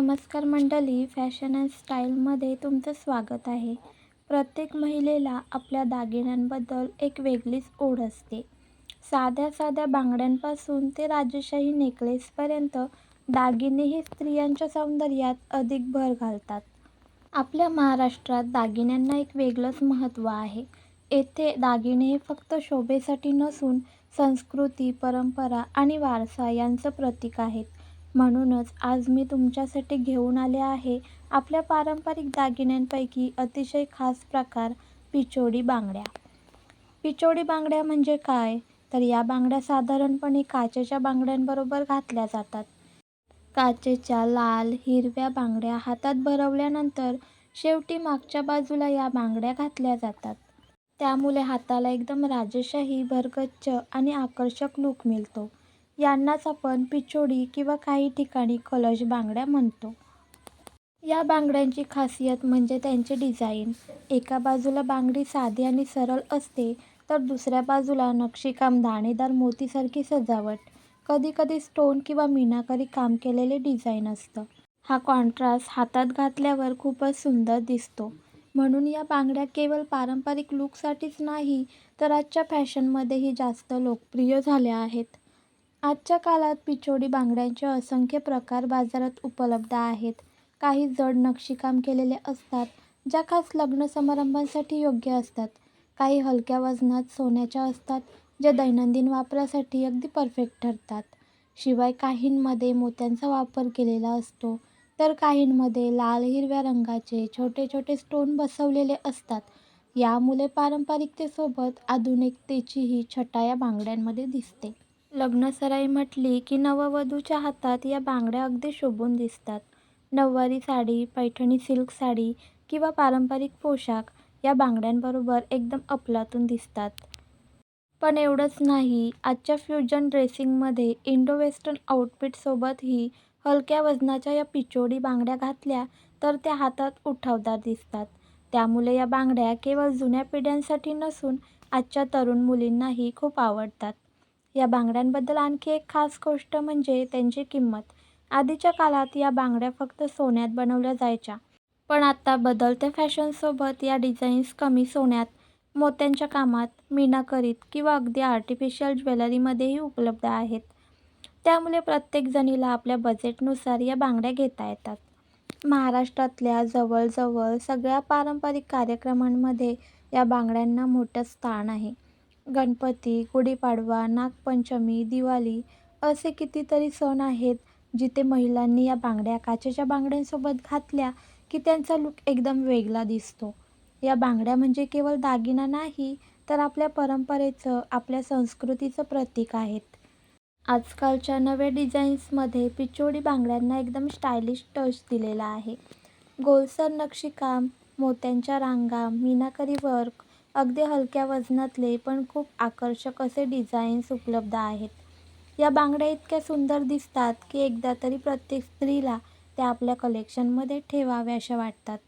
नमस्कार मंडळी fashion and स्टाईलमध्ये तुमचं स्वागत आहे. प्रत्येक महिलेला आपल्या दागिन्यांबद्दल एक वेगळीच ओढ असते. साध्या साध्या बांगड्यांपासून ते राजशाही नेकलेसपर्यंत दागिने हे स्त्रियांच्या सौंदर्यात अधिक भर घालतात. आपल्या महाराष्ट्रात दागिन्यांना एक वेगळंच महत्त्व आहे. येथे दागिने हे फक्त शोभेसाठी नसून संस्कृती परंपरा आणि वारसा यांचं प्रतीक आहेत. म्हणूनच आज मी तुमच्यासाठी घेऊन आले आहे आपल्या पारंपरिक दागिन्यांपैकी अतिशय खास प्रकार पिचोडी बांगड्या. पिचोडी बांगड्या म्हणजे काय? तर या बांगड्या साधारणपणे काचेच्या बांगड्यांबरोबर घातल्या जातात. काचेच्या लाल हिरव्या बांगड्या हातात भरवल्यानंतर शेवटी मागच्या बाजूला या बांगड्या घातल्या जातात. त्यामुळे हाताला एकदम राजेशाही भरगच्च आणि आकर्षक लूक मिळतो. यांनाच आपण पिचोडी किंवा काही ठिकाणी कलश बांगड्या म्हणतो. या बांगड्यांची खासियत म्हणजे त्यांचे डिझाईन. एका बाजूला बांगडी साधी आणि सरळ असते तर दुसऱ्या बाजूला नक्षीकाम दाणेदार मोतीसारखी सजावट. कधीकधी स्टोन किंवा मीनाकरी काम केलेले डिझाईन असतं. हा कॉन्ट्रास्ट हातात घातल्यावर खूपच सुंदर दिसतो. म्हणून या बांगड्या केवळ पारंपरिक लूकसाठीच नाही तर आजच्या फॅशनमध्येही जास्त लोकप्रिय झाल्या आहेत. आजच्या काळात पिचोडी बांगड्यांचे असंख्य प्रकार बाजारात उपलब्ध आहेत. काही जड नक्षीकाम केलेले असतात ज्या खास लग्न समारंभांसाठी योग्य असतात. काही हलक्या वजनात सोन्याच्या असतात ज्या दैनंदिन वापरासाठी अगदी परफेक्ट ठरतात. शिवाय काहींमध्ये मोत्यांचा वापर केलेला असतो तर काहींमध्ये लाल हिरव्या रंगाचे छोटे छोटे स्टोन बसवलेले असतात. यामुळे पारंपरिकतेसोबत आधुनिकतेचीही छटा या बांगड्यांमध्ये दिसते. लग्नसराई म्हटली की नववधूच्या हातात या बांगड्या अगदी शोभून दिसतात. नऊवारी साडी पैठणी सिल्क साडी किंवा पारंपरिक पोशाख या बांगड्यांबरोबर एकदम अफलातून दिसतात. पण एवढंच नाही आजच्या फ्युजन ड्रेसिंगमध्ये इंडो वेस्टर्न आउटफिटसोबतही हलक्या वजनाच्या या पिचोडी बांगड्या घातल्या तर त्या हातात उठावदार दिसतात. त्यामुळे या बांगड्या केवळ जुन्या पिढ्यांसाठी नसून आजच्या तरुण मुलींनाही खूप आवडतात. या बांगड्यांबद्दल आणखी एक खास गोष्ट म्हणजे त्यांची किंमत. आधीच्या काळात या बांगड्या फक्त सोन्यात बनवल्या जायच्या. पण आता बदलत्या फॅशनसोबत या डिझाईन्स कमी सोन्यात मोत्यांच्या कामात मीनाकरीत किंवा अगदी आर्टिफिशियल ज्वेलरीमध्येही उपलब्ध आहेत. त्यामुळे प्रत्येक जणीला आपल्या बजेटनुसार या बांगड्या घेता येतात. महाराष्ट्रातल्या जवळजवळ सगळ्या पारंपरिक कार्यक्रमांमध्ये या बांगड्यांना मोठं स्थान आहे. गणपती गुढीपाडवा नागपंचमी दिवाळी असे कितीतरी सण आहेत जिथे महिलांनी या बांगड्या काचेच्या बांगड्यांसोबत घातल्या की त्यांचा लूक एकदम वेगळा दिसतो. या बांगड्या म्हणजे केवळ दागिना नाही तर आपल्या परंपरेचं आपल्या संस्कृतीचं प्रतीक आहेत. आजकालच्या नव्या डिझाईन्समध्ये पिचोडी बांगड्यांना एकदम स्टायलिश टच दिलेला आहे. गोलसर नक्षीकाम मोत्यांच्या रांगा मीनाकरी वर्क अगदी हलक्या वजनातले पण खूप आकर्षक असे डिझाईन्स उपलब्ध आहेत. या बांगड्या इतक्या सुंदर दिसतात की एकदा तरी प्रत्येक स्त्रीला त्या आपल्या कलेक्शनमध्ये ठेवाव्या अशा वाटतात.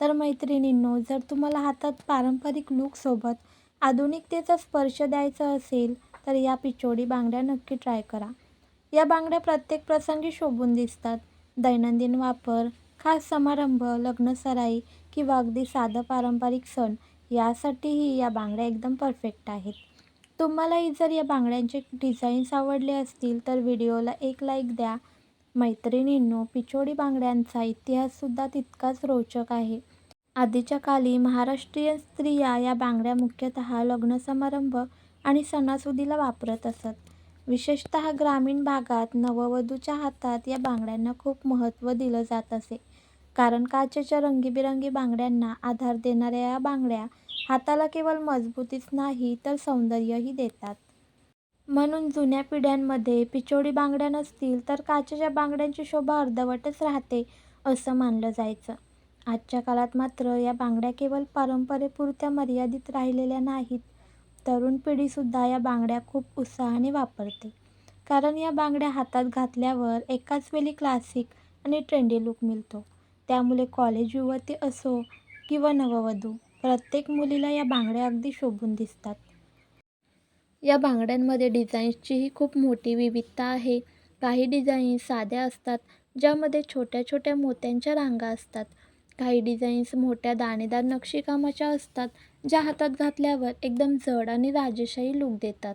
तर मैत्रिणींनो जर तुम्हाला हातात पारंपरिक लूकसोबत आधुनिकतेचा स्पर्श द्यायचा असेल तर या पिचोडी बांगड्या नक्की ट्राय करा. या बांगड्या प्रत्येक प्रसंगी शोभून दिसतात. दैनंदिन वापर खास समारंभ लग्नसराई किंवा अगदी साधं पारंपरिक सण यासाठीही या बांगड्या एकदम परफेक्ट आहेत. तुम्हालाही जर या बांगड्यांचे डिझाईन्स आवडले असतील तर व्हिडिओला एक लाईक द्या. मैत्रिणींनो पिचोडी बांगड्यांचा इतिहाससुद्धा तितकाच रोचक आहे. आधीच्या काली महाराष्ट्रीयन स्त्रिया या बांगड्या मुख्यतः लग्न समारंभ आणि सणासुदीला वापरत असत. विशेषतः ग्रामीण भागात नववधूच्या हातात या बांगड्यांना खूप महत्त्व दिलं जात असे. कारण काचेच्या रंगीबिरंगी बांगड्यांना आधार देणाऱ्या या बांगड्या हाताला केवळ मजबूतीच नाही तर सौंदर्यही देतात. म्हणून जुन्या पिढ्यांमध्ये पिचोडी बांगड्या नसतील तर काचेच्या बांगड्यांची शोभा अर्धवटच राहते असं मानलं जायचं. आजच्या काळात मात्र या बांगड्या केवळ परंपरेपुरत्या मर्यादित राहिलेल्या नाहीत. तरुण पिढीसुद्धा या बांगड्या खूप उत्साहाने वापरते. कारण या बांगड्या हातात घातल्यावर एकाच वेळी क्लासिक आणि ट्रेंडी लूक मिळतो. त्यामुळे कॉलेज युवती असो किंवा नववधू प्रत्येक मुलीला या बांगड्या अगदी शोभून दिसतात. या बांगड्यांमध्ये डिझाईन्सचीही खूप मोठी विविधता आहे. काही डिझाईन्स साध्या असतात ज्यामध्ये छोट्या छोट्या मोत्यांच्या रांगा असतात. काही डिझाईन्स मोठ्या दाणेदार नक्षीकामाच्या असतात ज्या हातात घातल्यावर एकदम जड आणि राजेशाही लूक देतात.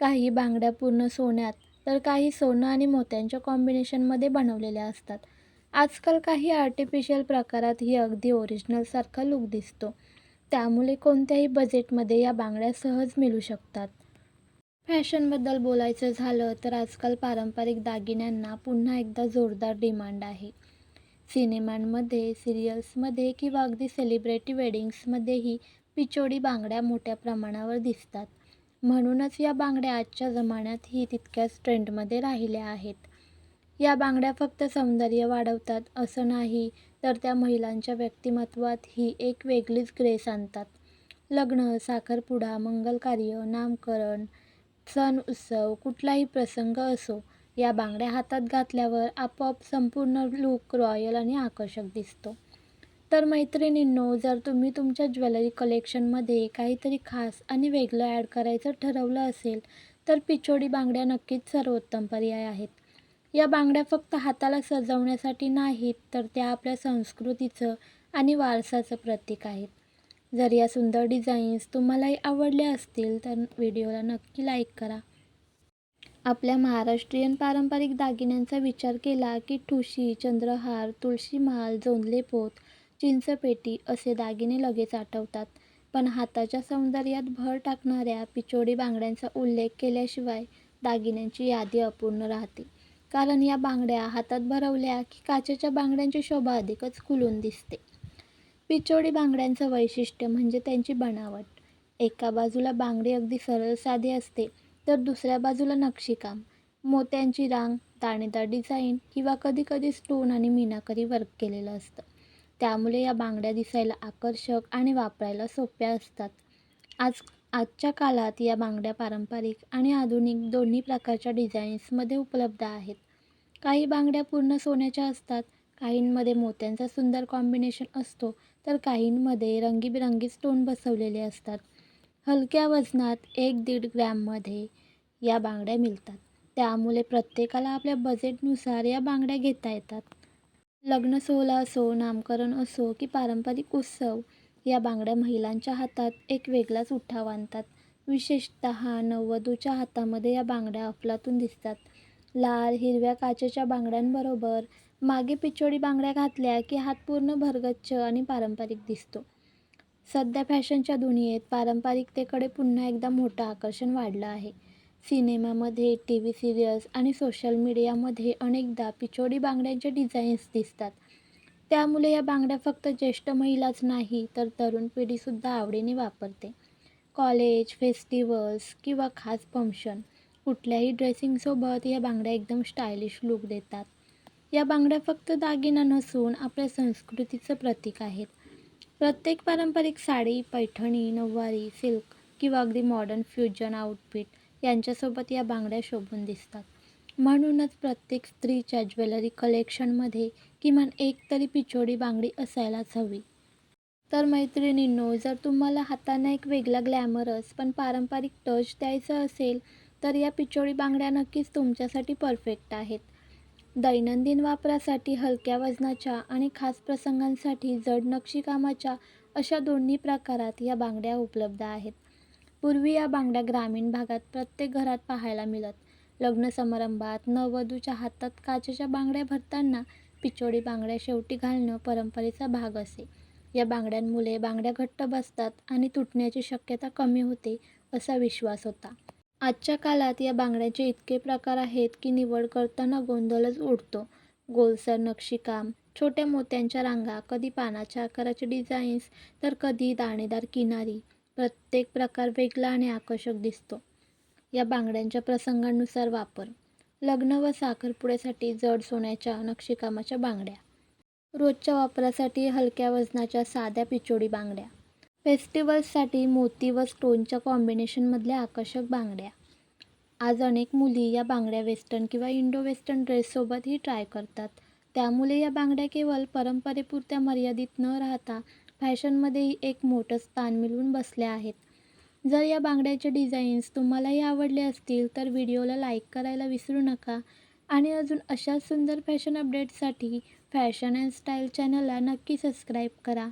काही बांगड्या पूर्ण सोन्यात तर काही सोनं आणि मोत्यांच्या कॉम्बिनेशनमध्ये बनवलेल्या असतात. आजकाल काही आर्टिफिशियल प्रकारात ही अगदी ओरिजिनलसारखा लूक दिसतो. त्यामुळे कोणत्याही बजेटमध्ये या बांगड्या सहज मिळू शकतात. फॅशनबद्दल बोलायचं झालं तर आजकाल पारंपरिक दागिन्यांना पुन्हा एकदा जोरदार डिमांड आहे. सिनेमांमध्ये सिरियल्समध्ये किंवा अगदी सेलिब्रिटी वेडिंग्समध्येही पिचोडी बांगड्या मोठ्या प्रमाणावर दिसतात. म्हणूनच या बांगड्या आजच्या जमान्यातही तितक्याच ट्रेंडमध्ये राहिल्या आहेत. या बांगड्या फक्त सौंदर्य वाढवतात असं नाही तर त्या महिलांच्या व्यक्तिमत्वात ही एक वेगळीच ग्रेस आणतात. लग्न साखरपुडा मंगलकार्य नामकरण सण उत्सव कुठलाही प्रसंग असो या बांगड्या हातात घातल्यावर आपोआप संपूर्ण लूक रॉयल आणि आकर्षक दिसतो. तर मैत्रिणींनो जर तुम्ही तुमच्या ज्वेलरी कलेक्शनमध्ये काहीतरी खास आणि वेगळं ॲड करायचं ठरवलं असेल तर पिचोडी बांगड्या नक्कीच सर्वोत्तम पर्याय आहेत. या बांगड्या फक्त हाताला सजवण्यासाठी नाहीत तर त्या आपल्या संस्कृतीचं आणि वारसाचं प्रतीक आहेत. जर या सुंदर डिझाईन्स तुम्हालाही आवडल्या असतील तर व्हिडिओला नक्की लाईक करा. आपल्या महाराष्ट्रीयन पारंपरिक दागिन्यांचा विचार केला की ठुशी चंद्रहार तुळशी महाल जोंधले पोत चिंचपेटी असे दागिने लगेच आठवतात. पण हाताच्या सौंदर्यात भर टाकणाऱ्या पिचोडी बांगड्यांचा उल्लेख केल्याशिवाय दागिन्यांची यादी अपूर्ण राहते. कारण या बांगड्या हातात भरवल्या की काचेच्या बांगड्यांची शोभा अधिकच खुलून दिसते. पिचोडी बांगड्यांचं वैशिष्ट्य म्हणजे त्यांची बनावट. एका बाजूला बांगडी अगदी सरळ साधी असते तर दुसऱ्या बाजूला नक्षीकाम. मोत्यांची रांग दाणेदार डिझाईन किंवा कधीकधी स्टोन आणि मीनाकरी वर्क केलेलं असतं. त्यामुळे या बांगड्या दिसायला आकर्षक आणि वापरायला सोप्या असतात. आज आजच्या काळात या बांगड्या पारंपरिक आणि आधुनिक दोन्ही प्रकारच्या डिझाईन्समध्ये उपलब्ध आहेत. काही बांगड्या पूर्ण सोन्याच्या असतात काहींमध्ये मोत्यांचा सुंदर कॉम्बिनेशन असतो तर काहींमध्ये रंगीबिरंगी स्टोन बसवलेले असतात. हलक्या वजनात एक दीड ग्रॅममध्ये या बांगड्या मिळतात. त्यामुळे प्रत्येकाला आपल्या बजेटनुसार या बांगड्या घेता येतात. लग्न सोहळा असो नामकरण असो की पारंपरिक उत्सव या बांगड्या महिलांच्या हातात एक वेगळाच उठाव आणतात. विशेषतः नववधूच्या हातामध्ये या बांगड्या अफलातून दिसतात. लाल हिरव्या काचेच्या बांगड्यांबरोबर मागे पिचोडी बांगड्या घातल्या की हात पूर्ण भरगच्च आणि पारंपरिक दिसतो. सध्या फॅशनच्या दुनियेत पारंपरिकतेकडे पुन्हा एकदा मोठं आकर्षण वाढलं आहे. सिनेमामध्ये टी व्ही सिरियल्स आणि सोशल मीडियामध्ये अनेकदा पिचोडी बांगड्यांचे डिझाईन्स दिसतात. त्यामुळे या बांगड्या फक्त ज्येष्ठ महिलाच नाही तर तरुण पिढीसुद्धा आवडीने वापरते. कॉलेज फेस्टिवल्स किंवा खास फंक्शन कुठल्याही ड्रेसिंगसोबत या बांगड्या एकदम स्टायलिश लूक देतात. या बांगड्या फक्त दागिना नसून आपल्या संस्कृतीचं प्रतीक आहेत. प्रत्येक पारंपरिक साडी पैठणी नऊवारी सिल्क किंवा अगदी मॉडर्न फ्युजन आउटफिट यांच्यासोबत या बांगड्या शोभून दिसतात. म्हणूनच प्रत्येक स्त्रीच्या ज्वेलरी कलेक्शनमध्ये किमान एक तरी पिचोडी बांगडी असायलाच हवी. तर मैत्रिणींनो जर तुम्हाला हाताने एक वेगळा ग्लॅमरस पण पारंपरिक टच द्यायचं असेल तर या पिचोडी बांगड्या नक्कीच तुमच्यासाठी परफेक्ट आहेत. दैनंदिन वापरासाठी हलक्या वजनाच्या आणि खास प्रसंगांसाठी जड नक्षीकामाच्या अशा दोन्ही प्रकारात या बांगड्या उपलब्ध आहेत. पूर्वी या बांगड्या ग्रामीण भागात प्रत्येक घरात पाहायला मिळत. लग्न समारंभात नववधूच्या हातात काचेच्या बांगड्या भरताना पिचोडी बांगड्या शेवटी घालणं परंपरेचा भाग असे. या बांगड्यांमुळे बांगड्या घट्ट बसतात आणि तुटण्याची शक्यता कमी होते असा विश्वास होता. आजच्या काळात या बांगड्यांचे इतके प्रकार आहेत की निवड करताना गोंधळच उडतो. गोलसर नक्षीकाम छोट्या मोत्यांच्या रांगा कधी पानाच्या आकाराचे डिझाईन्स तर कधी दाणेदार किनारी. प्रत्येक प्रकार वेगळा आणि आकर्षक दिसतो. या बांगड्यांच्या प्रसंगानुसार वापर. लग्न व साखरपुड्यासाठी जड सोन्याच्या नक्षीकामाच्या बांगड्या. रोजच्या वापरासाठी हलक्या वजनाच्या साध्या पिचोडी बांगड्या. फेस्टिवल्ससाठी मोती व स्टोनच्या कॉम्बिनेशनमधल्या आकर्षक बांगड्या. आज अनेक मुली या बांगड्या वेस्टर्न किंवा इंडो वेस्टर्न ड्रेससोबतही ट्राय करतात. त्यामुळे या बांगड्या केवळ परंपरेपुरत्या मर्यादित न राहता फॅशनमध्येही एक मोठं स्थान मिळवून बसल्या आहेत. जर या बांगड्याचे डिझाईन्स तुम्हालाही आवडले असतील तर व्हिडिओला लाईक करायला विसरू नका. आणि अजून अशाच सुंदर फॅशन अपडेट्ससाठी फॅशन अँड स्टाईल चॅनलला नक्की सबस्क्राईब करा.